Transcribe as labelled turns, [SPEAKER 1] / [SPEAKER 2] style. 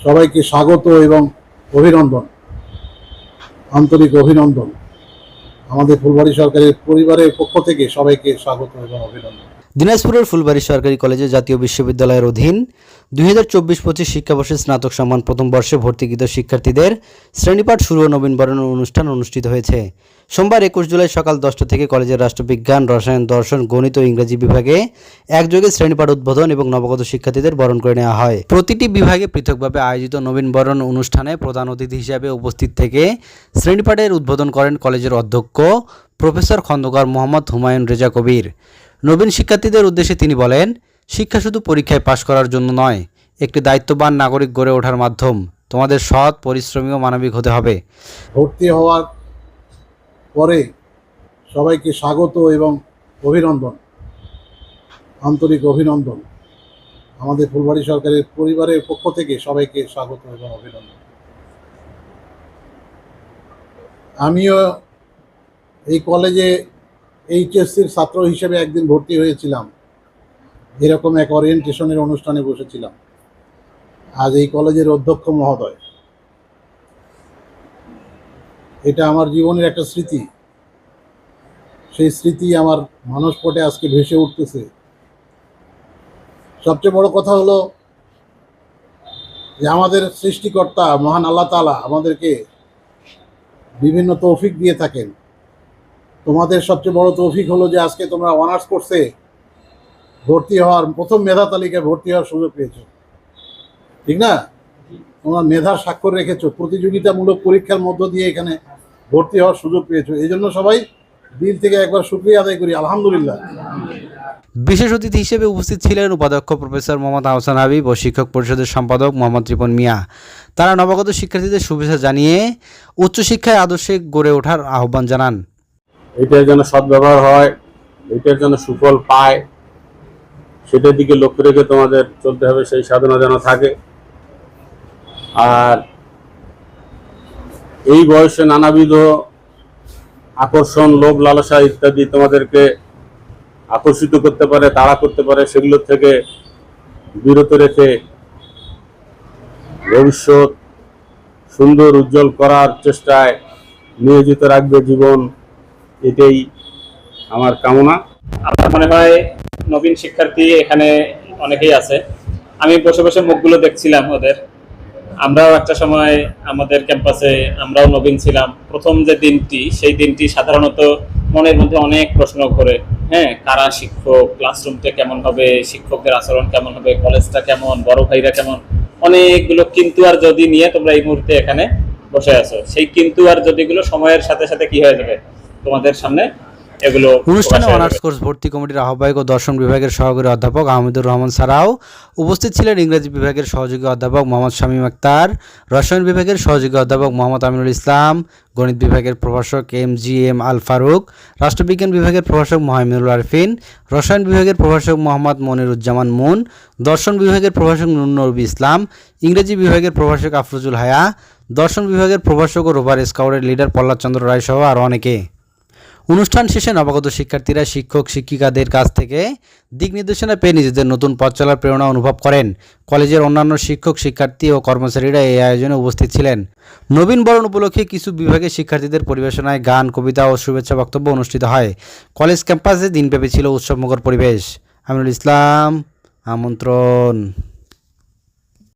[SPEAKER 1] সবাইকে স্বাগত এবং অভিনন্দন, আন্তরিক অভিনন্দন। আমাদের ফুলবাড়ি সরকারের পরিবারের পক্ষ থেকে সবাইকে স্বাগত এবং অভিনন্দন।
[SPEAKER 2] দিনাজপুরের ফুলবাড়ি সরকারি কলেজে জাতীয় বিশ্ববিদ্যালয়ের অধীন দুই হাজার চব্বিশ পঁচিশ শিক্ষাবর্ষে স্নাতক সম্মান প্রথম বর্ষে ভর্তিকৃত শিক্ষার্থীদের শ্রেণীপাঠ শুরু ও নবীনবরণ অনুষ্ঠান অনুষ্ঠিত হয়েছে। সোমবার একুশ জুলাই সকাল দশটা থেকে কলেজের রাষ্ট্রবিজ্ঞান, রসায়ন, দর্শন, গণিত ও ইংরেজি বিভাগে একযোগে শ্রেণীপাঠ উদ্বোধন এবং নবগত শিক্ষার্থীদের বরণ করে নেওয়া হয়। প্রতিটি বিভাগে পৃথকভাবে আয়োজিত নবীনবরণ অনুষ্ঠানে প্রধান অতিথি হিসাবে উপস্থিত থেকে শ্রেণীপাঠের উদ্বোধন করেন কলেজের অধ্যক্ষ প্রফেসর খন্দকার মোহাম্মদ হুমায়ুন রেজা কবির। নবীন শিক্ষার্থীদের উদ্দেশ্যে তিনি বলেন, শিক্ষা শুধু পরীক্ষায় পাশ করার জন্য নয়, একটি দায়িত্ববান নাগরিক গড়ে ওঠার মাধ্যম তোমাদের সৎ, পরিশ্রমী ও মানবিক হতে হবে।
[SPEAKER 1] ভর্তি হওয়ার পরে সবাইকে স্বাগত এবং অভিনন্দন, আন্তরিক অভিনন্দন। আমাদের ফুলবাড়ি সরকারের পরিবারের পক্ষ থেকে সবাইকে স্বাগত এবং অভিনন্দন। আমিও এই কলেজে এইচএসসির ছাত্র হিসেবে একদিন ভর্তি হয়েছিলাম। এরকম এক ওরিয়েন্টেশনের অনুষ্ঠানে বসেছিলাম। আজ এই কলেজের অধ্যক্ষ মহোদয়। এটা আমার জীবনের একটা স্মৃতি। সেই স্মৃতি আমার মানসপটে আজকে ভেসে উঠতেছে। সবচেয়ে বড় কথা হলো যে আমাদের সৃষ্টিকর্তা মহান আল্লাহ তাআলা আমাদেরকে বিভিন্ন তৌফিক দিয়ে থাকেন। তোমাদের সবচেয়ে বড় তৌফিক হলো যে আজকে তোমরা অনার্স কোর্সে ভর্তি হওয়ার প্রথম মেধা তালিকায় ভর্তি হওয়ার সুযোগ পেয়েছ। ঠিক না? তোমরা মেধার স্বাক্ষর রেখেছো, প্রতিযোগিতামূলক পরীক্ষার মধ্য দিয়ে এখানে ভর্তি হওয়ার সুযোগ পেয়েছ। এই জন্য সবাই দিল থেকে একবার শুক্রিয়া আদায় করি, আলহামদুলিল্লাহ।
[SPEAKER 2] বিশেষ অতিথি হিসেবে উপস্থিত ছিলেন উপাধ্যক্ষ প্রফেসর মোহাম্মদ আহসান হাবিব ও শিক্ষক পরিষদের সম্পাদক মোহাম্মদ রিপন মিয়া। তারা নবাগত শিক্ষার্থীদের শুভেচ্ছা জানিয়ে উচ্চশিক্ষায় আদর্শে গড়ে ওঠার আহ্বান জানান।
[SPEAKER 3] এটার যেন সদ্ব্যবহার হয়, এটার যেন সুফল পায়। সেটার দিকে লক্ষ্য রেখে তোমাদের চলতে হবে, সেই সাধনা যেন থাকে। আর এই বয়সে নানাবিধ আকর্ষণ, লোভ, লালসা ইত্যাদি তোমাদেরকে আকর্ষিত করতে পারে, তাড়া করতে পারে, সেগুলোর থেকে বিরত রেখে ভবিষ্যৎ সুন্দর, উজ্জ্বল করার চেষ্টায় নিয়োজিত রাখবে জীবন। এটাই আমার কামনা।
[SPEAKER 4] আমার মনে হয় নবীন শিক্ষার্থী এখানে অনেকেই আছে। আমি বসে বসে মুখগুলো দেখছিলাম ওদের। আমরাও একটা সময় আমাদের ক্যাম্পাসে আমরাও নবীন ছিলাম। প্রথম যে দিনটি, সেই দিনটি সাধারণত মনের মধ্যে অনেক প্রশ্ন করে হ্যাঁ কারা শিক্ষক, ক্লাসরুমটা কেমন হবে, শিক্ষকদের আচরণ কেমন হবে, কলেজটা কেমন, বড় ভাইরা কেমন? অনেকগুলো কিন্তু আর যদি নিয়ে তোমরা এই মুহূর্তে এখানে বসে আছো। সেই কিন্তু আর যদিগুলো সময়ের সাথে সাথে কি হয়ে যাবে? তোমাদের সামনে এগুলো
[SPEAKER 2] অনুষ্ঠানে অনার্স কোর্স ভর্তি কমিটির আহ্বায়ক ও দর্শন বিভাগের সহকারী অধ্যাপক আহমেদুর রহমান সারাও উপস্থিত ছিলেন। ইংরেজি বিভাগের সহযোগী অধ্যাপক মোহাম্মদ শামীম আক্তার রসায়ন বিভাগের সহযোগী অধ্যাপক মোহাম্মদ আমিনুল ইসলাম গণিত বিভাগের প্রভাষক M G M Al Faruk রাষ্ট্রবিজ্ঞান বিভাগের প্রভাষক মোহাম্মদুল আরফিন রসায়ন বিভাগের প্রভাষক মোহাম্মদ মনিরুজ্জামান মুন দর্শন বিভাগের প্রভাষক নুর নবী ইসলাম ইংরেজি বিভাগের প্রভাষক আফরুজুল হায়া দর্শন বিভাগের প্রভাষক ও রোভার স্কাউটের লিডার প্রহ্লাদ চন্দ্র রায় সহ আরও অনেকে। অনুষ্ঠান শেষে নবাগত শিক্ষার্থীরা শিক্ষক, শিক্ষিকাদের কাছ থেকে দিক নির্দেশনা পেয়ে নিজেদের নতুন পথ চলার প্রেরণা অনুভব করেন। কলেজের অন্যান্য শিক্ষক, শিক্ষার্থী ও কর্মচারীরা এই আয়োজনে উপস্থিত ছিলেন। নবীন বরণ উপলক্ষে কিছু বিভাগের শিক্ষার্থীদের পরিবেশনায় গান, কবিতা ও শুভেচ্ছা বক্তব্য অনুষ্ঠিত হয়। কলেজ ক্যাম্পাসে দিনব্যাপী ছিল উৎসবমুখর পরিবেশ। আমিনুল ইসলাম, আমন্ত্রণ।